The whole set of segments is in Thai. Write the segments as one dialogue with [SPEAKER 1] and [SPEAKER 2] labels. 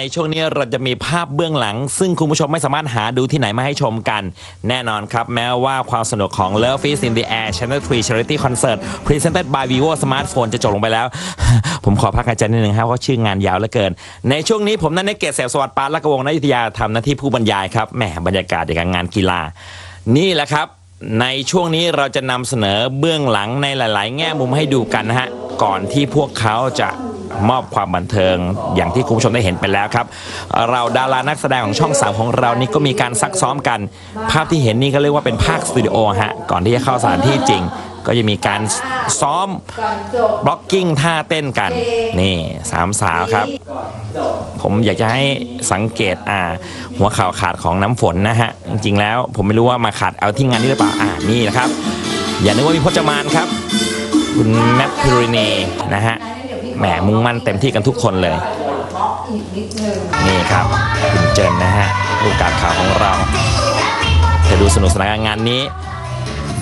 [SPEAKER 1] ในช่วงนี้เราจะมีภาพเบื้องหลัง ซึ่งคุณผู้ชมไม่สามารถหาดูที่ไหนมาให้ชมกัน แน่นอนครับ แม้ว่าความสนุกของ Love is in the Air Channel 3 Charity Concert Presented by Vivo Smartphone จะจบลงไปแล้ว ผมขอพักหายใจนิดนึงครับเพราะชื่องานยาวเหลือเกิน ในช่วงนี้ผมนันเนเกตแสบสวัสดิ์ปานละกวงนายุทธยาทำหน้าที่ผู้บรรยายครับแหมบรรยากาศอย่างกับงานกีฬา นี่แหละครับ ในช่วงนี้เราจะนำเสนอเบื้องหลังในหลาย ๆ แง่มุมให้ดูกันนะฮะก่อนที่พวกเขาจะ มอบความบันเทิงอย่างที่คุณผู้ชมได้เห็นไปแล้วครับ เราดารานักแสดงของช่องสามของเรานี่ก็มีการซักซ้อมกัน ภาพที่เห็นนี่ก็เรียกว่าเป็นภาคสตูดิโอฮะก่อนที่จะเข้าสถานที่จริง ก็จะมีการซ้อมบล็อกกิ้งท่าเต้นกัน นี่สามสาวครับ ผมอยากจะให้สังเกตอ่า หัวข่าวขาดของน้ำฝนนะฮะ จริงๆแล้วผมไม่รู้ว่ามาขาดเอาที่งานนี้หรือเปล่าอ่านี่นะครับ อย่านึกว่ามีพจมานครับ คุณแมทพิรินีนะฮะ แหมมุ่งมั่นเต็มที่กันทุกคนเลย นี่ครับ คุณเจนนะฮะผู้ประกาศข่าวของเราจะดูสนุกสนานงานนี้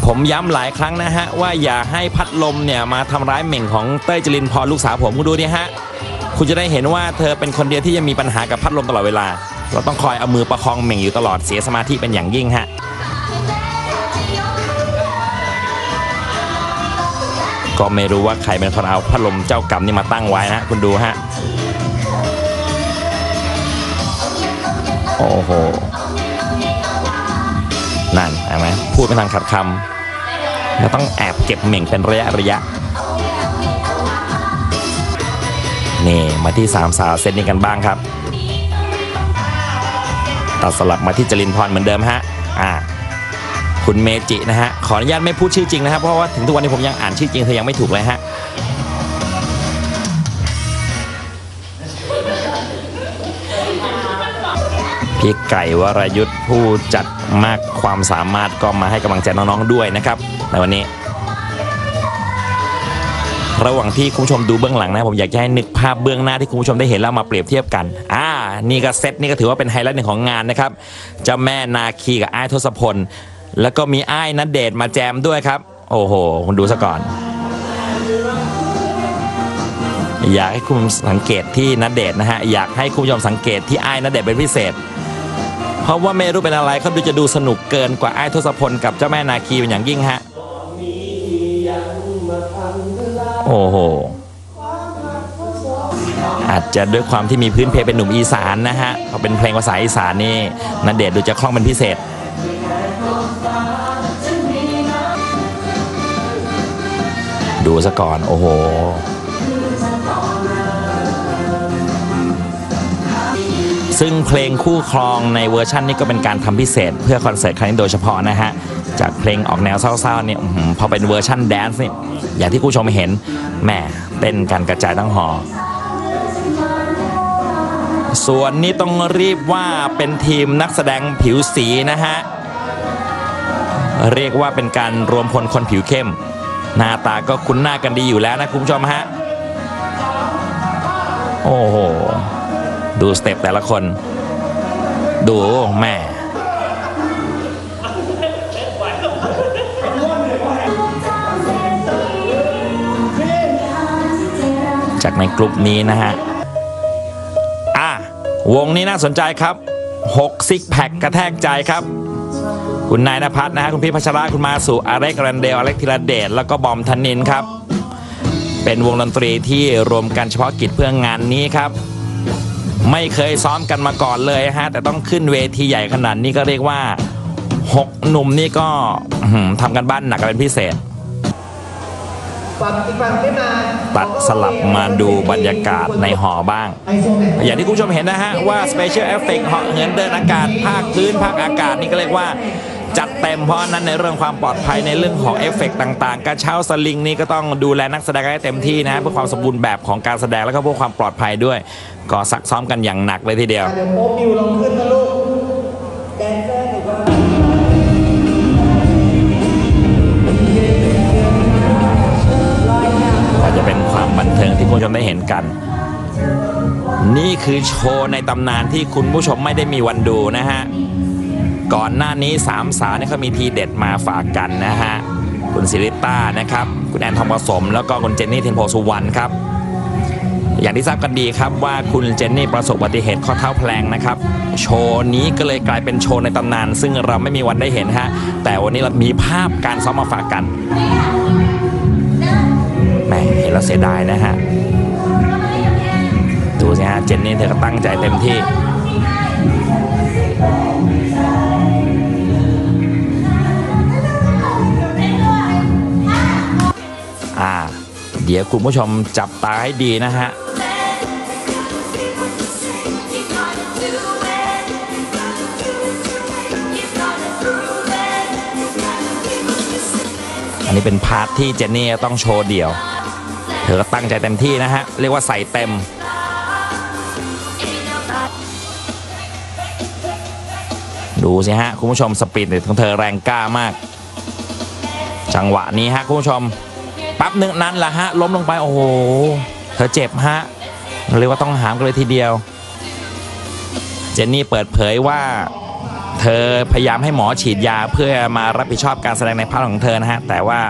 [SPEAKER 1] ผมย้ำหลายครั้งนะฮะ ว่าอย่าให้พัดลมเนี่ยมาทำร้ายเหม่งของเต้ยจรินพรลูกสาวผมคุณดูนี่ฮะคุณจะได้เห็นว่าเธอเป็นคนเดียวที่ยังมีปัญหากับพัดลมตลอดเวลา เราต้องคอยเอามือประคองเหม่งอยู่ตลอดเสียสมาธิเป็นอย่างยิ่งฮะ ก็ไม่รู้ว่าใครเป็นคนเอาพัดลมเจ้ากรรมนี่มาตั้งไว้นะคุณดูฮะโอ้โหนั่นเห็นไหมพูดไม่ทันขัดคำแล้วต้องแอบเก็บเหม่งเป็นระยะระยะนี่มาที่สามสาวเซตนี้กันบ้างครับตัดสลับมาที่จรินพรเหมือนเดิมฮะอ่า คุณเมจินะฮะ ขออนุญาตไม่พูดชื่อจริงนะครับ เพราะว่าถึงทุกวันนี้ผมยังอ่านชื่อจริงเธอยังไม่ถูกเลยฮะพี่ไก่วรยุทธ์ผู้จัดมากความสามารถก็มาให้กำลังใจน้องๆด้วยนะครับในวันนี้ ระหว่างที่คุณผู้ชมดูเบื้องหลังนะ ผมอยากจะให้นึกภาพเบื้องหน้าที่คุณผู้ชมได้เห็นแล้วมาเปรียบเทียบกัน อ่า นี่ก็เซตนี่ก็ถือว่าเป็นไฮไลท์หนึ่งของงานนะครับเจ้าแม่นาคีกับไอ้ทศพล แล้วก็มีอ้ายนัดเดทมาแจมด้วยครับ โอ้โห คุณดูซะก่อน อยากให้คุณสังเกตที่นัดเดทนะฮะ อยากให้คุณผู้ชมสังเกตที่อ้ายนัดเดทเป็นพิเศษ เพราะว่าไม่รู้เป็นอะไรเขาดูจะดูสนุกเกินกว่าไอ้ายทศพลกับเจ้าแม่นาคีเป็นอย่างยิ่งฮะ โอ้โห อาจจะด้วยความที่มีพื้นเพเป็นหนุ่มอีสานนะฮะพอเป็นเพลงภาษาอีสานนี่นันเดชดูจะคล่องเป็นพิเศษ ดูซะก่อน โอ้โห ซึ่งเพลงคู่ครองในเวอร์ชันนี้ก็เป็นการทำพิเศษเพื่อคอนเสิร์ตครั้งนี้โดยเฉพาะนะฮะ จากเพลงออกแนวเศร้าๆเนี่ยพอเป็นเวอร์ชันแดนซ์นี่อย่างที่คุณผู้ชมเห็นแหมเต้นกันกระจายทั้งหอส่วนนี้ต้องรีบว่าเป็นทีมนักแสดงผิวสีนะฮะ เรียกว่าเป็นการรวมพลคนผิวเข้ม หน้าตาก็คุ้นหน้ากันดีอยู่แล้วนะคุณผู้ชมฮะ โอ้โห ดูสเต็ปแต่ละคน ดูแม่จากในกลุ่มนี้นะฮะ อะ วงนี้น่าสนใจครับ 6 ซิกแพคกระแทกใจครับ คุณนายนภัสนะฮะคุณพี่พัชราคุณมาสุอาเร็กรันเดลอเล็กธิรเดชแล้วก็บอมธนินครับ เป็นวงดนตรีที่รวมกันเฉพาะกิจเพื่องานนี้ครับ ไม่เคยซ้อมกันมาก่อนเลยฮะแต่ต้องขึ้นเวทีใหญ่ขนาดนี้ก็เรียกว่า6หนุ่มนี่ก็ทำกันบ้านหนักกันเป็นพิเศษตัดสลับมาดูบรรยากาศในหอบ้าง
[SPEAKER 2] อย
[SPEAKER 1] อย่างที่คุณผู้ชมเห็นนะฮะ ว่า Special Effect เหาะเหินเดินอากาศ ภาคพื้น ภาคอากาศนี่ก็เรียกว่า จัดเต็มเพราะนั้นในเรื่องความปลอดภัยในเรื่องของเอฟเฟกต์ต่างๆกระเช้าสลิงนี่ก็ต้องดูแลนักแสดงให้เต็มที่นะฮะเพื่อความสมบูรณ์แบบของการแสดงแล้วก็เพื่อความปลอดภัยด้วย ก็ซักซ้อมกันอย่างหนักเลยทีเดียว
[SPEAKER 2] โป๊มิวลงขึ้นนะลูกแดนเซอร์หรือว่า
[SPEAKER 1] ก็จะเป็นความบันเทิงที่คุณผู้ชมได้เห็นกัน นี่คือโชว์ในตำนานที่คุณผู้ชมไม่ได้มีวันดูนะฮะ ก่อนหน้านี้สามสาวเนี่ยเขามีทีเด็ดมาฝากกันนะฮะคุณสิริต้านะครับคุณแอนทองผสม แล้วก็คุณเจนนี่เทนโพสุวรรณครับอย่างที่ทราบกันดีครับว่าคุณเจนนี่ประสบอุบัติเหตุข้อเท้าแพลงนะครับ โชว์นี้ก็เลยกลายเป็นโชว์ในตำนาน ซึ่งเราไม่มีวันได้เห็นฮะแต่วันนี้เรามีภาพการซ้อมมาฝากกันแหมเห็นแล้วเสียดายนะฮะดูสิฮะเจนนี่เธอก็ตั้งใจเต็มที่ เดี๋ยวคุณผู้ชมจับตาให้ดีนะฮะอันนี้เป็นพาร์ทที่เจนนี่ต้องโชว์เดี่ยว เธอก็ตั้งใจเต็มที่นะฮะ เรียกว่าใส่เต็มดูสิฮะ คุณผู้ชมสปีดของเธอแรงกล้ามาก จังหวะนี้ฮะ คุณผู้ชม ปั๊บหนึ่งนั้นแหละฮะ ล้มลงไป โอ้โห เธอเจ็บฮะเรียกว่าต้องหามกันเลยทีเดียว เจนนี่เปิดเผยว่าเธอพยายามให้หมอฉีดยาเพื่อมารับผิดชอบการแสดงในพาร์ทของเธอนะฮะ แต่ว่า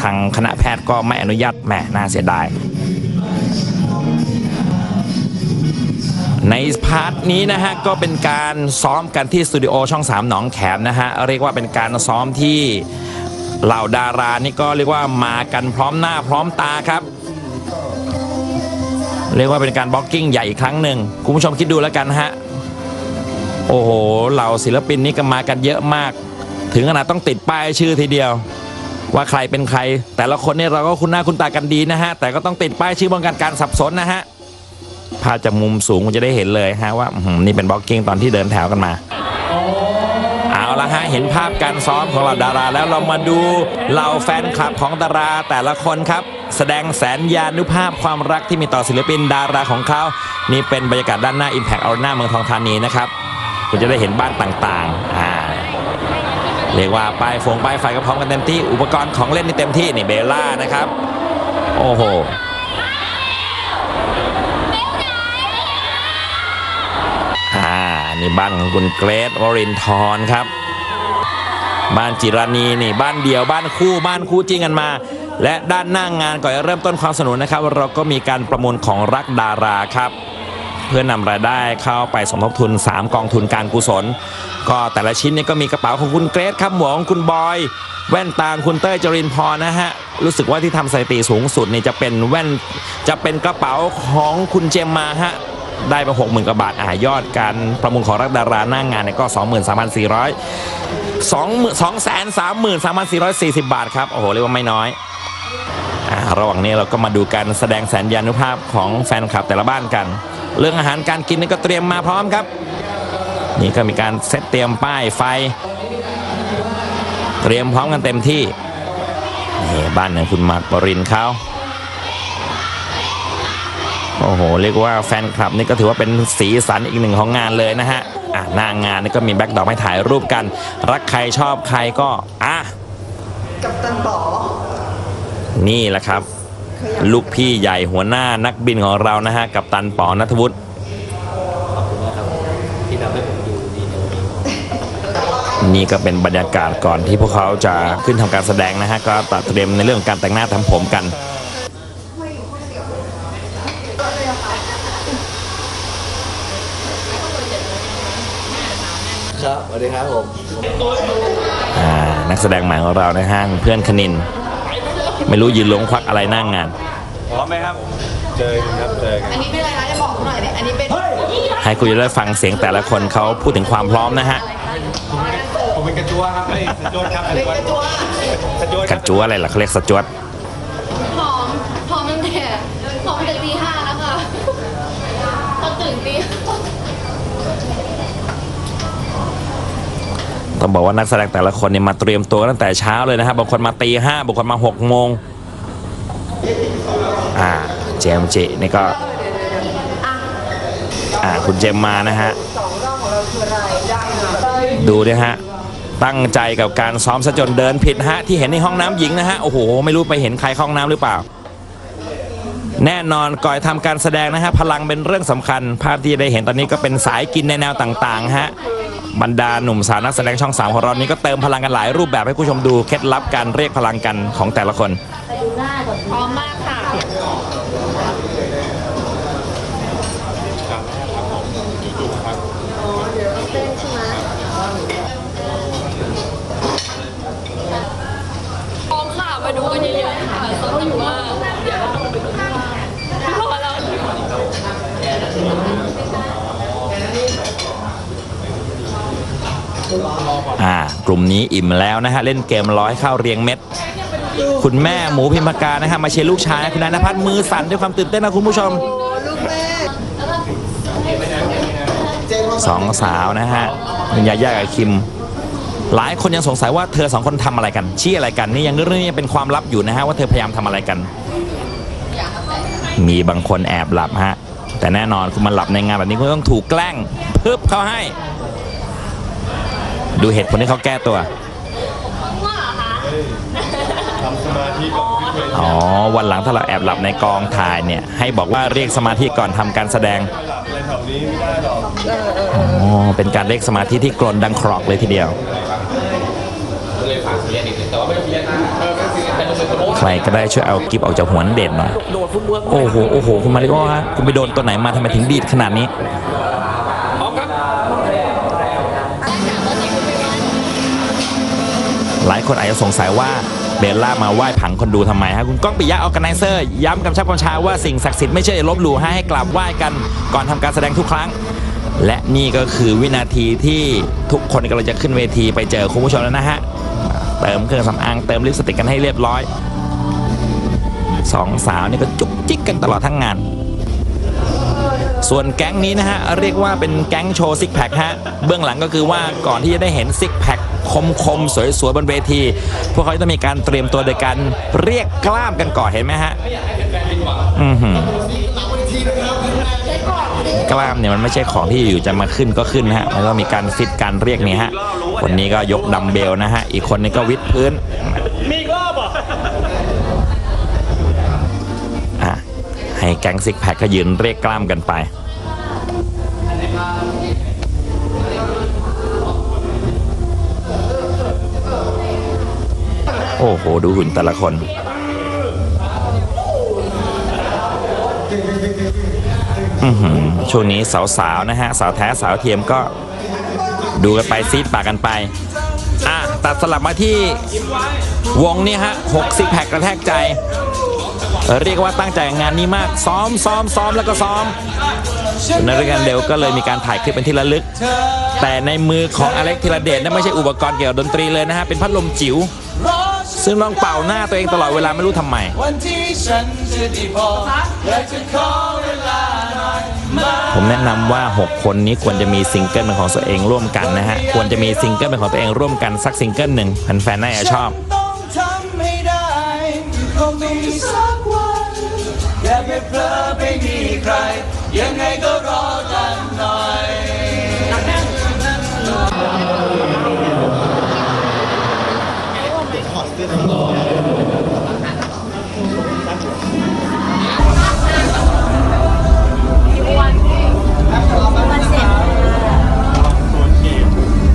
[SPEAKER 1] ทางคณะแพทย์ก็ไม่อนุญาตแหมน่าเสียดายในพาร์ทนี้นะฮะ ก็เป็นการซ้อมกันที่สตูดิโอช่อง 3 หนองแขมนะฮะ เรียกว่าเป็นการซ้อมที่ เหล่าดารานี่ก็เรียกว่ามากันพร้อมหน้าพร้อมตาครับ เรียกว่าเป็นการบล็อกกิ้งใหญ่อีกครั้งหนึ่งคุณผู้ชมคิดดูแล้วกันฮะโอ้โหเหล่าศิลปินนี่ก็มากันเยอะมาก ถึงขนาดต้องติดป้ายชื่อทีเดียว ว่าใครเป็นใคร แต่ละคนเนี่ยเราก็คุ้นหน้าคุ้นตากันดีนะฮะ แต่ก็ต้องติดป้ายชื่อป้องกันการสับสนนะฮะภาพจากมุมสูงคุณจะได้เห็นเลยฮะว่านี่เป็นบล็อกกิ้งตอนที่เดินแถวกันมา ฮะเห็นภาพการซ้อมของเหล่าดาราแล้วเรามาดูเหล่าแฟนคลับของดาราแต่ละคนครับ แสดงแสนยานุภาพความรักที่มีต่อศิลปินดาราของเขานี่เป็นบรรยากาศด้านหน้า Impact Arena เมืองทองธานีนะครับคุณจะได้เห็นบ้านต่างๆอ่าเรียกว่าป้ายฟงป้ายไฟก็พร้อมกันเต็มที่อุปกรณ์ของเล่นนี่เต็มที่นี่เบลล่านะครับ โอ้โหอ่านี่บ้านของคุณเกรทวรินทร์ครับ บ้านจิรานีนี่บ้านเดี่ยวบ้านคู่บ้านคู่จริงกันมา และด้านหน้างงานก่อนจะเริ่มต้นความสนุกนะครับ เราก็มีการประมูลของรักดาราครับ เพื่อนำรายได้เข้าไปสมทบทุน 3 กองทุนการกุศล ก็แต่ละชิ้นนี่ก็มีกระเป๋าของคุณเกรซครับหมวกของคุณบอย แว่นตาของคุณเต้ยจรินพรนะฮะรู้สึกว่าที่ทำสถิติสูงสุดนี่จะเป็นแว่นจะเป็นกระเป๋าของคุณเจมมาฮะ ได้ไปหกหมื่นกว่าบาทอ่ายอดการประมูลของรักดาราหน้างงานเนี่ยก็23,400 2 2 3 3 4 4 0บาทครับ โอ้โห เรียกว่าไม่น้อยอ่าระหว่างนี้เราก็มาดูการแสดงแสนยานุภาพของแฟนคลับแต่ละบ้านกัน เรื่องอาหารการกินนี่ก็เตรียมมาพร้อมครับ นี่ก็มีการเซตเตรียมป้ายไฟ เตรียมพร้อมกันเต็มที่นี่บ้านของคุณมาร์คปรินเขา โอ้โห เรียกว่าแฟนคลับนี่ก็ถือว่าเป็นสีสันอีกหนึ่งของงานเลยนะฮะอะหน้างงานนี่ก็มีแบ็คดอกให้ถ่ายรูปกัน รักใครชอบใครก็อะ
[SPEAKER 2] กับตันป๋อ
[SPEAKER 1] นี่แหละครับ ลูกพี่ใหญ่หัวหน้านักบินของเรานะฮะ กับตันปอนัทวุฒินี่ก็เป็นบรรยากาศก่อนที่พวกเขาจะขึ้นทำการแสดงนะฮะ ก็ตัดเตรียมในเรื่องของการแต่งหน้าทำผมกัน
[SPEAKER 3] ครับสวัสดีครับผม
[SPEAKER 1] อ่านักแสดงใหม่ของเรานะฮะเพื่อนคณิน ไม่รู้ยืนลงควักอะไรหนั่งงาน
[SPEAKER 3] พร้อมไหมครับ เจอกันครับเจอกัน
[SPEAKER 4] อันนี้เป็นอะไรนะจะบอกหน่อยเนี่ยอันนี้เป็น
[SPEAKER 1] ให้คุณจะได้ฟังเสียงแต่ละคนเขาพูดถึงความพร้อมนะฮะ
[SPEAKER 3] ผมเป็นกระจัวครับเอ้ยสจวตครับ
[SPEAKER 4] เป็นกระจัว
[SPEAKER 3] สจวต
[SPEAKER 1] กระจัวอะไรล่ะเขาเรียกสจวต
[SPEAKER 4] หอมหอมตั้งแต่หอมตั้งแต่ตีห้าแล้วค่ะพอตื่นตี
[SPEAKER 1] ต้องบอกว่านักแสดงแต่ละคนเนี่ยมาเตรียมตัวตั้งแต่เช้าเลยนะครับบางคนมาตีห้าบางคนมาหกโมงอ่าเจมส์จินี่ก็อ่าคุณเจมมานะฮะดูนะฮะตั้งใจกับการซ้อมซะจนเดินผิดฮะที่เห็นในห้องน้ำหญิงนะฮะโอ้โหไม่รู้ไปเห็นใครข้าห้องน้ำหรือเปล่า แน่นอนก่อนทำการแสดงนะฮะพลังเป็นเรื่องสำคัญ ภาพที่ได้เห็นตอนนี้ก็เป็นสายกินในแนวต่างๆฮะ บรรดาหนุ่มสาวนักแสดงช่องสามของเรานี้ก็เติมพลังกันหลายรูปแบบให้ผู้ชมดูเคล็ดลับการเรียกพลังกันของแต่ละคน
[SPEAKER 4] พร้อมมากค่ะ
[SPEAKER 1] กลุ่มนี้อิ่มแล้วนะฮะ เล่นเกมร้อยเข้าเรียงเม็ด คุณแม่หมูพิมพกานะฮะ มาเชียร์ลูกชาย คุณนายนภัสมือสั่นด้วยความตื่นเต้นนะคุณผู้ชมสองสาวนะฮะยาย่ากับคิม หลายคนยังสงสัยว่าเธอสองคนทำอะไรกันชี้อะไรกันนี่ยังเรื่องนี้ยังเป็นความลับอยู่นะฮะว่าเธอพยายามทำอะไรกัน มีบางคนแอบหลับฮะแต่แน่นอนคุณมาหลับในงานแบบนี้คุณต้องถูกแกล้งพึบเข้าให้ ดูเหตุผลที่เขาแก้ตัว
[SPEAKER 3] ทำสมาธิก่อนขึ้นเวที
[SPEAKER 1] อ๋อวันหลังถ้าเราแอบหลับในกองถ่ายเนี่ยให้บอกว่าเรียกสมาธิก่อนทำการแสดง
[SPEAKER 3] หลับอะไรแถวนี้ไม่ได้หรอก
[SPEAKER 1] อ๋อเป็นการเรียกสมาธิที่กรนดังครอกเลยทีเดียวใครก็ได้ช่วยเอากิฟออกจากหัวนันเด่นหน่อยโอ้โหโอ้โหคุณมาริโอฮะคุณไปโดนตัวไหนมาทำไมถึงดีดขนาดนี้ หลายคนอาจจะสงสัยว่าเบลล่ามาไหว้ผังคนดูทำไมฮะคุณก้องปิยะออแกไนเซอร์ ย้ำกำชับกำชาว่าสิ่งศักดิ์สิทธิ์ไม่ใช่ลบหลู่ให้ให้กราบไหว้กันก่อนทำการแสดงทุกครั้ง และนี่ก็คือวินาทีที่ทุกคนกำลังจะขึ้นเวทีไปเจอคุณผู้ชมแล้วนะฮะเติมเครื่องสำอางเติมลิปสติกกันให้เรียบร้อยสองสาวนี่ก็จุกจิกกันตลอดทั้งงาน ส่วนแก๊งนี้นะฮะเรียกว่าเป็นแก๊งโชว์ซิกแพคฮะเบื้องหลังก็คือว่าก่อนที่จะได้เห็นซิกแพค คมๆสวยๆบนเวที พวกเขาจะต้องมีการเตรียมตัวโดยการเรียกกล้ามกันก่อนเห็นไหมฮะอือหือกล้ามเนี่ยมันไม่ใช่ของที่อยู่จะมาขึ้นก็ขึ้นนะฮะ มันก็มีการฟิตการเรียกนี่ฮะ คนนี้ก็ยกดัมเบลนะฮะ อีกคนนี้ก็วิดพื้น
[SPEAKER 3] มีกรอบเหรอ
[SPEAKER 1] อะให้แก๊งซิกแพคก็ยืนเรียกกล้ามกันไป โอ้โห ดูหุ่นแต่ละคน ช่วงนี้สาวๆนะฮะ สาวแท้สาวเทียมก็ดูกันไปซีดปากกันไป อะ ตัดสลับมาที่วงนี้ฮะหกซิกแพคกระแทกใจ เรียกว่าตั้งใจงานนี้มาก ซ้อมซ้อมซ้อมแล้วก็ซ้อมในรายการเดวก็เลยมีการถ่ายคลิปเป็นที่ระลึก แต่ในมือของอเล็กธีรเดชนั่นไม่ใช่อุปกรณ์เกี่ยวกับดนตรีเลยนะฮะ เป็นพัดลมจิ๋ว ซึ่งต้องเป่าหน้าตัวเองตลอดเวลาไม่รู้ทำไม ผมแนะนำว่า 6 คนนี้ควรจะมีซิงเกิลเป็นของตัวเองร่วมกันนะฮะ ควรจะมีซิงเกิลเป็นของตัวเองร่วมกันสักซิงเกิลหนึ่งแฟนๆน่าจะชอบ
[SPEAKER 5] อย่าไปเพลอไปมีใคร ยังไงก็รอกันหน่อย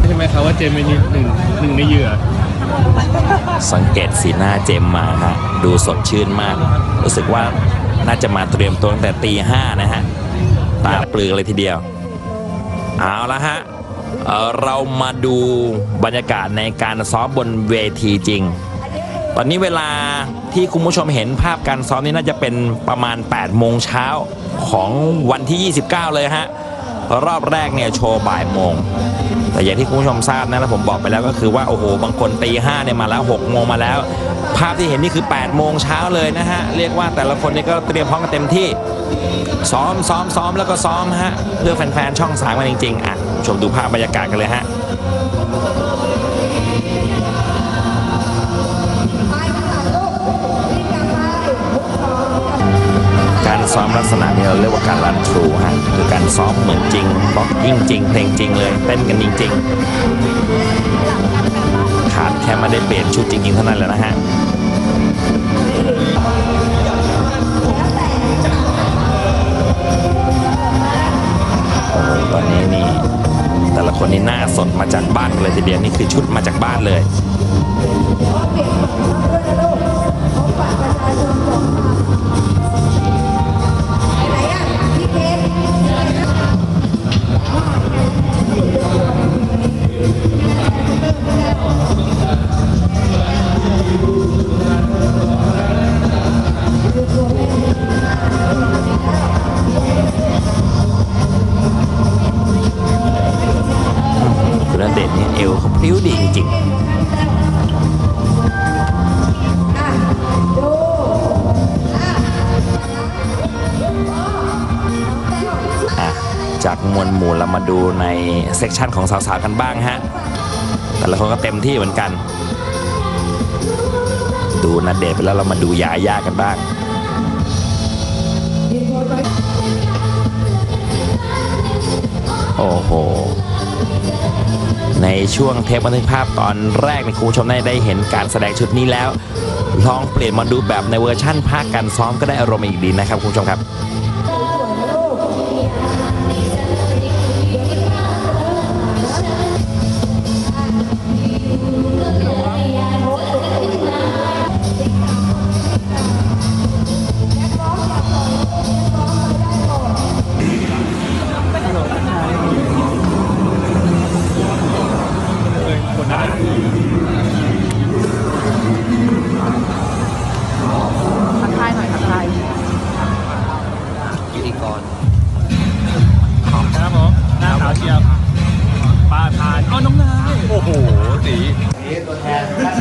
[SPEAKER 3] ใช่ไหมครับว่าเจมเป็นหนึ่งหนึ่งในเหยื่อ
[SPEAKER 1] สังเกตสีหน้าเจมมาฮะดูสดชื่นมาก รู้สึกว่าน่าจะมาเตรียมตัวตั้งแต่ตีห้านะฮะ ตาปลือเลยทีเดียว เอาละฮะเอ่อเรามาดูบรรยากาศในการซ้อมบนเวทีจริง ตอนนี้เวลาที่คุณผู้ชมเห็นภาพการซ้อมนี้น่าจะเป็นประมาณ 8 โมงเช้าของวันที่ 29 เลยฮะ รอบแรกเนี่ยโชว์บ่ายโมง แต่อย่างที่คุณผู้ชมทราบนะแล้วผมบอกไปแล้วก็คือว่า โอ้โห บางคนตีห้าเนี่ยมาแล้ว 6 โมงมาแล้ว ภาพที่เห็นนี่คือ 8 โมงเช้าเลยนะฮะ เรียกว่าแต่ละคนนี่ก็เตรียมพร้อมกันเต็มที่ ซ้อมซ้อมซ้อมแล้วก็ซ้อมฮะเพื่อแฟนๆช่องสามกันจริงๆอะชมดูภาพบรรยากาศกันเลยฮะ ซ้อมลักษณะนี้เราเรียกว่าการรันทรูฮะคือการซ้อมเหมือนจริงบล็อกยิ่งจริงเพลงจริงเลยเต้นกันจริงๆขาดแค่ไม่ได้เปลี่ยนชุดจริงๆเท่านั้นแหละนะฮะโอ้ตอนนี้นี่แต่ละคนนี่หน้าสดมาจากบ้านกันเลยทีเดียวนี่คือชุดมาจากบ้านเลย คุณณเดชน์นี่เอวฟิลดีจริงจากมวลหมู่เรามาดูในเซกชันของสาวๆกันบ้างฮะ แต่ละคนก็เต็มที่เหมือนกัน ดูนาเดชน์ไปแล้วเรามาดูยาย่ากันบ้างโอ้โห ในช่วงเทปบันทึกภาพตอนแรกในคุณชมได้ได้เห็นการแสดงชุดนี้แล้ว ลองเปลี่ยนมาดูแบบในเวอร์ชั่นภาคการซ้อมก็ได้อารมณ์อีกดีนะครับคุณผู้ชมครับ
[SPEAKER 3] สี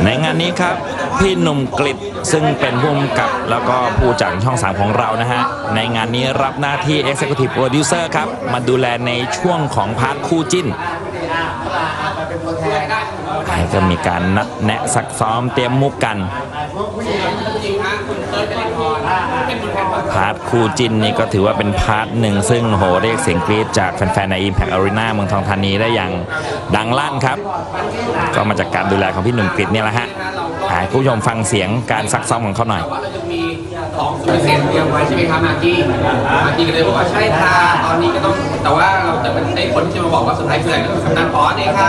[SPEAKER 1] ในงานนี้ครับ พี่หนุ่มกลิตซึ่งเป็นผู้กำกับแล้วก็ผู้จัดช่องสามของเรานะฮะ ในงานนี้รับหน้าที่ Executive Producer ครับ มาดูแลในช่วงของพาร์ทคู่จิ้นก็มีการนัดแนะซักซ้อมเตรียมมุกกัน พาร์ทคู่จิ้นนี่ก็ถือว่าเป็นพาร์ทหนึ่งซึ่งโหเรียกเสียงกรี๊ดจากแฟนๆใน Impact Arena เมืองทองธานีได้อย่างดังลั่นครับ ก็มาจากการดูแลของพี่หนุ่มกฤษเนี่ยแหละฮะให้คุณผู้ชมฟังเสียงการซักซ้อมของเขาหน่อย
[SPEAKER 6] ว่าเราจะมีของสุดเซ็นเตรียมไว้ใช่ไหมครับมากกี้มากกี้ก็เลยบอกว่าใช่ค่ะตอนนี้ก็ต้องแต่ว่าเราจะเป็นได้คนที่จะมาบอกว่าสุดท้ายคืออะไรก็คือกำนันบอสเองค่ะ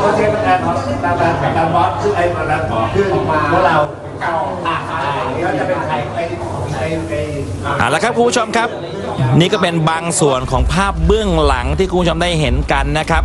[SPEAKER 2] เขาเช็คการการการการบอสคือไอ้บอสคือพวกเรา
[SPEAKER 1] เอาละครับคุณผู้ชมครับ นี่ก็เป็นบางส่วนของภาพเบื้องหลังที่คุณผู้ชมได้เห็นกันนะครับ